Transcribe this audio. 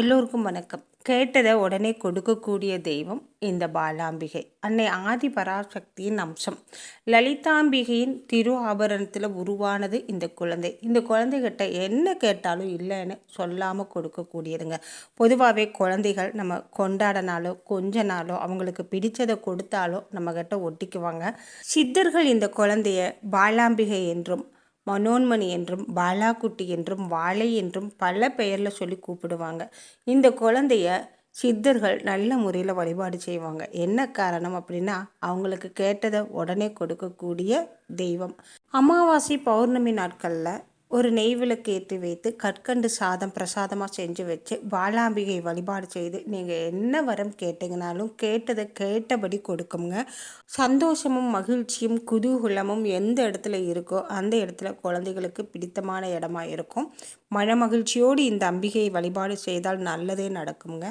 எல்லோருக்கும் வணக்கம். கேட்டதை உடனே கொடுக்கக்கூடிய தெய்வம் இந்த பாலாம்பிகை. அன்னை ஆதி பராசக்தியின் அம்சம். லலிதாம்பிகையின் திரு ஆபரணத்தில் உருவானது இந்த குழந்தை. இந்த குழந்தைகிட்ட என்ன கேட்டாலும் இல்லைன்னு சொல்லாமல் கொடுக்கக்கூடியதுங்க. பொதுவாகவே குழந்தைகள் நம்ம கொண்டாடினாலோ கொஞ்ச நாளோ அவங்களுக்கு பிடித்ததை கொடுத்தாலோ நம்மக்கிட்ட ஒட்டிக்குவாங்க. சித்தர்கள் இந்த குழந்தைய பாலாம்பிகை என்றும் மனோன்மணி என்றும் பாலாக்குட்டி என்றும் வாழை என்றும் பல பெயரில் சொல்லி கூப்பிடுவாங்க. இந்த குழந்தைய சித்தர்கள் நல்ல முறையில் வழிபாடு செய்வாங்க. என்ன காரணம் அப்படின்னா அவங்களுக்கு கேட்டதை உடனே கொடுக்கக்கூடிய தெய்வம். அமாவாசை பௌர்ணமி நாட்களில் ஒரு நெய் விளக்கு ஏற்றி வைத்து கற்கண்டு சாதம் பிரசாதமாக செஞ்சு வச்சு பாலாம்பிகை வழிபாடு செய்து நீங்கள் என்ன வரம் கேட்டீங்கனாலும் கேட்டதை கேட்டபடி கொடுக்குங்க. சந்தோஷமும் மகிழ்ச்சியும் குதூகுலமும் எந்த இடத்துல இருக்கோ அந்த இடத்துல குழந்தைகளுக்கு பிடித்தமான இடமா இருக்கும். மன மகிழ்ச்சியோடு இந்த அம்பிகையை வழிபாடு செய்தால் நல்லதே நடக்குங்க.